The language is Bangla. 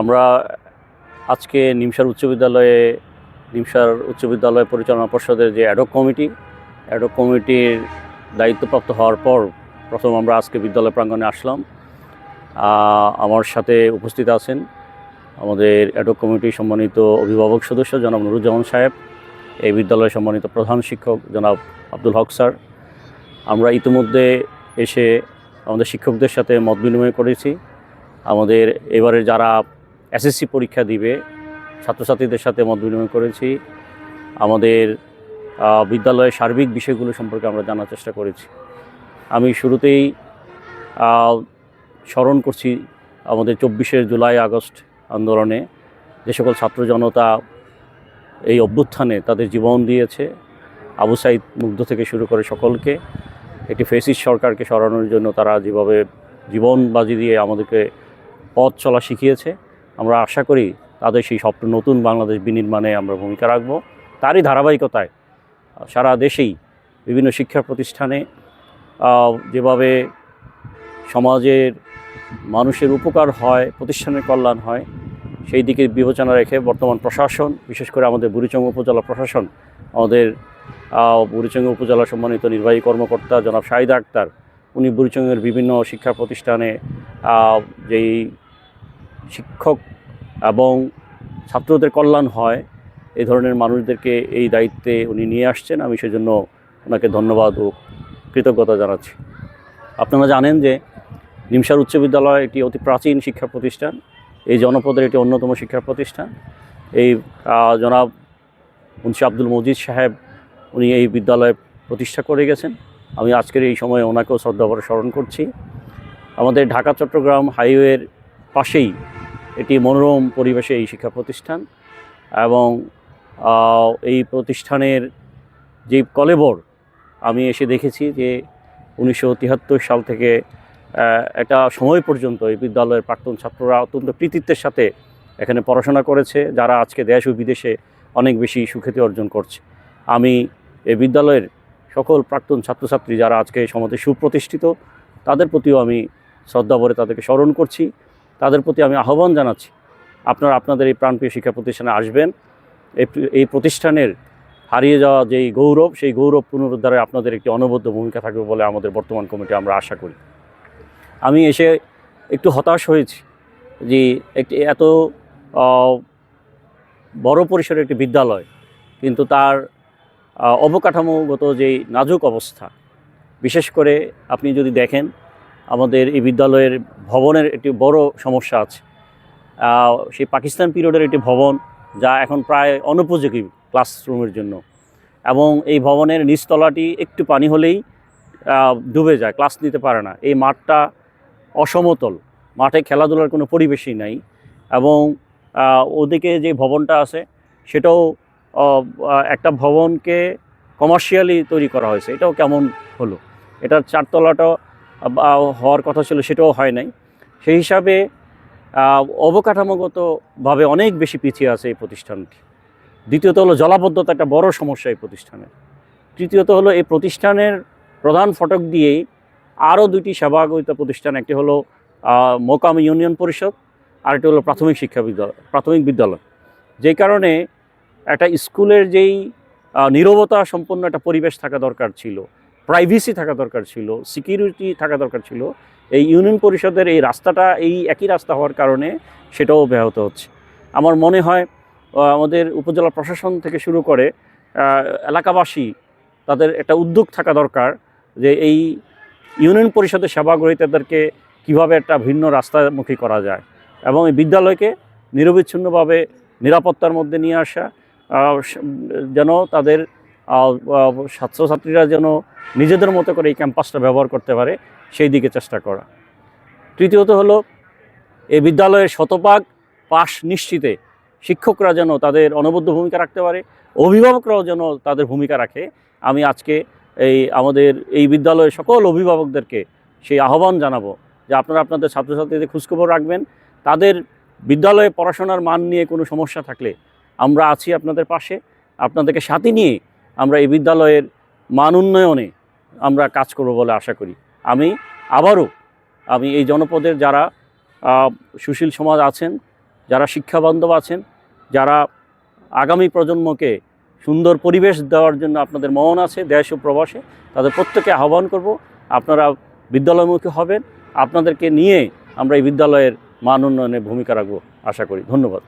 আমরা আজকে নিমসার উচ্চ বিদ্যালয়ে, নিমসার উচ্চ বিদ্যালয় পরিচালনা পর্ষদের যে অ্যাডক কমিটি অ্যাডক কমিটির দায়িত্বপ্রাপ্ত হওয়ার পর প্রথম আমরা আজকে বিদ্যালয় প্রাঙ্গণে আসলাম। আমার সাথে উপস্থিত আছেন আমাদের অ্যাডক কমিটির সম্মানিত অভিভাবক সদস্য জনাব নুরুজ্জামান সাহেব, এই বিদ্যালয়ের সম্মানিত প্রধান শিক্ষক জনাব আব্দুল হক স্যার। আমরা ইতিমধ্যে এসে আমাদের শিক্ষকদের সাথে মত বিনিময় করেছি। আমাদের এবারে যারা এসএসসি পরীক্ষা দিবে। ছাত্রছাত্রীদের সাথে মত বিনিময় করেছি। আমাদের বিদ্যালয়ের সার্বিক বিষয়গুলো সম্পর্কে আমরা জানার চেষ্টা করেছি। আমি শুরুতেই স্মরণ করছি আমাদের চব্বিশে জুলাই, আগস্ট আন্দোলনে যে সকল ছাত্র জনতা এই অভ্যুত্থানে তাদের জীবন দিয়েছে। আবু সাইদ মুগ্ধ থেকে শুরু করে সকলকে, একটি ফেসিস সরকারকে সরানোর জন্য তারা যেভাবে জীবন বাজি দিয়ে আমাদেরকে পথ চলা শিখিয়েছে। আমরা আশা করি তাদের সেই স্বপ্ন নতুন বাংলাদেশ বিনির্মাণে আমরা ভূমিকা রাখব। তারই ধারাবাহিকতায় সারা দেশেই বিভিন্ন শিক্ষা প্রতিষ্ঠানে যেভাবে সমাজের মানুষের উপকার হয়, প্রতিষ্ঠানের কল্যাণ হয়, সেই দিকে বিবেচনা রেখে বর্তমান প্রশাসন, বিশেষ করে আমাদের বুড়িচং উপজেলা প্রশাসন, আমাদের বুড়িচং উপজেলা সম্মানিত নির্বাহী কর্মকর্তা জনাব শাহিদ আক্তার, উনি বুড়িচংয়ের বিভিন্ন শিক্ষা প্রতিষ্ঠানে যেই শিক্ষক এবং ছাত্রদের কল্যাণ হয়, এই ধরনের মানুষদেরকে এই দায়িত্বে উনি নিয়ে আসছেন। আমি সেজন্য ওনাকে ধন্যবাদ ও কৃতজ্ঞতা জানাচ্ছি। আপনারা জানেন যে নিমসার উচ্চ বিদ্যালয় একটি অতি প্রাচীন শিক্ষা প্রতিষ্ঠান। এই জনপদের একটি অন্যতম শিক্ষা প্রতিষ্ঠান। এই জনাব মুন্সি আব্দুল মজিদ সাহেব উনি এই বিদ্যালয় প্রতিষ্ঠা করে গেছেন। আমি আজকের এই সময়ে ওনাকেও শ্রদ্ধাভরে স্মরণ করছি। আমাদের ঢাকা, চট্টগ্রাম হাইওয়ের পাশেই এটি মনোরম পরিবেশে এই শিক্ষা প্রতিষ্ঠান এবং এই প্রতিষ্ঠানের যে কলেবর, আমি এসে দেখেছি যে উনিশশো তিয়াত্তর সাল থেকে একটা সময় পর্যন্ত এই বিদ্যালয়ের প্রাক্তন ছাত্ররা অত্যন্ত কৃতিত্বের সাথে এখানে পড়াশোনা করেছে, যারা আজকে দেশ ও বিদেশে অনেক বেশি সুখ্যাতি অর্জন করছে। আমি এই বিদ্যালয়ের সকল প্রাক্তন ছাত্রছাত্রী যারা আজকে সমাজে সুপ্রতিষ্ঠিত, তাদের প্রতিও আমি শ্রদ্ধা ভরে তাদেরকে স্মরণ করছি। তাদের প্রতি আমি আহ্বান জানাচ্ছি। আপনারা আপনাদের এই প্রাণপ্রিয় শিক্ষা প্রতিষ্ঠানে আসবেন। এই প্রতিষ্ঠানের হারিয়ে যাওয়া যেই গৌরব, সেই গৌরব পুনরুদ্ধারে আপনাদের একটি অনবদ্য ভূমিকা থাকবে বলে আমাদের বর্তমান কমিটি আমরা আশা করি। আমি এসে একটু হতাশ হয়েছি যে একটি এত বড় পরিসরের একটি বিদ্যালয়, কিন্তু তার অবকাঠামোগত যেই নাজুক অবস্থা, বিশেষ করে আপনি যদি দেখেন আমাদের এই বিদ্যালয়ের ভবনের একটি বড় সমস্যা আছে। সেই পাকিস্তান পিরিয়ডের একটি ভবন যা এখন প্রায় অনুপযোগী ক্লাসরুমের জন্য। এবং এই ভবনের নিচতলাটি একটু পানি হলেই ডুবে যায় ক্লাস নিতে পারে না। এই মাঠটা অসমতল মাঠে খেলাধুলার কোনো পরিবেশই নাই। এবং ওদিকে যে ভবনটা আছে সেটাও একটা ভবনকে কমার্শিয়ালি তৈরি করা হয়েছে। এটাও কেমন হলো? এটার চারতলাটাও আহ, হওয়ার কথা ছিল সেটাও হয় নাই। সেই হিসাবে অবকাঠামোগতভাবে অনেক বেশি পিছিয়ে আছে এই প্রতিষ্ঠানটি। দ্বিতীয়ত হলো জলাবদ্ধতা একটা বড় সমস্যা এই প্রতিষ্ঠানের। তৃতীয়ত হলো এই প্রতিষ্ঠানের প্রধান ফটক দিয়েই আরও দুটি সেবাগত প্রতিষ্ঠান, একটি হলো মোকাম ইউনিয়ন পরিষদ, আরেকটি হলো প্রাথমিক শিক্ষা বিদ্যালয়, প্রাথমিক বিদ্যালয়। যেই কারণে একটা স্কুলের যেই নীরবতা সম্পন্ন একটা পরিবেশ থাকা দরকার ছিল। প্রাইভেসি থাকা দরকার ছিল সিকিউরিটি থাকা দরকার ছিল, এই ইউনিয়ন পরিষদের এই রাস্তাটা, এই একই রাস্তা হওয়ার কারণে সেটাও ব্যাহত হচ্ছে। আমার মনে হয় আমাদের উপজেলা প্রশাসন থেকে শুরু করে এলাকাবাসী তাদের একটা উদ্যোগ থাকা দরকার যে এই ইউনিয়ন পরিষদের সেবা গ্রহীতাদেরকে কীভাবে একটা ভিন্ন রাস্তামুখী করা যায় এবং এই বিদ্যালয়কে নিরবিচ্ছিন্নভাবে নিরাপত্তার মধ্যে নিয়ে আসা যেন তাদের ছাত্রছাত্রীরা যেন নিজেদের মতো করে এই ক্যাম্পাসটা ব্যবহার করতে পারে, সেই দিকে চেষ্টা করা। তৃতীয়ত হলো এই বিদ্যালয়ের শতভাগ পাশ নিশ্চিতে শিক্ষকরা যেন তাদের অনবদ্য ভূমিকা রাখতে পারে, অভিভাবকরাও যেন তাদের ভূমিকা রাখে। আমি আজকে এই আমাদের এই বিদ্যালয়ের সকল অভিভাবকদেরকে সেই আহ্বান জানাব যে আপনারা আপনাদের ছাত্রছাত্রীদের খোঁজখবর রাখবেন। তাদের বিদ্যালয়ে পড়াশোনার মান নিয়ে কোনো সমস্যা থাকলে আমরা আছি আপনাদের পাশে। আপনাদেরকে সাথে নিয়ে আমরা এই বিদ্যালয়ের মান উন্নয়নে আমরা কাজ করব বলে আশা করি। আমি আবারও আমি এই জনপদের যারা সুশীল সমাজ আছেন, যারা শিক্ষাবান্ধব আছেন, যারা আগামী প্রজন্মকে সুন্দর পরিবেশ দেওয়ার জন্য আপনাদের মন আছে, দেশ ও প্রবাসে, তাদের প্রত্যেকে আহ্বান করব, আপনারা বিদ্যালয়মুখী হবেন, আপনাদেরকে নিয়ে আমরা এই বিদ্যালয়ের মান উন্নয়নে ভূমিকা রাখব, আশা করি। ধন্যবাদ।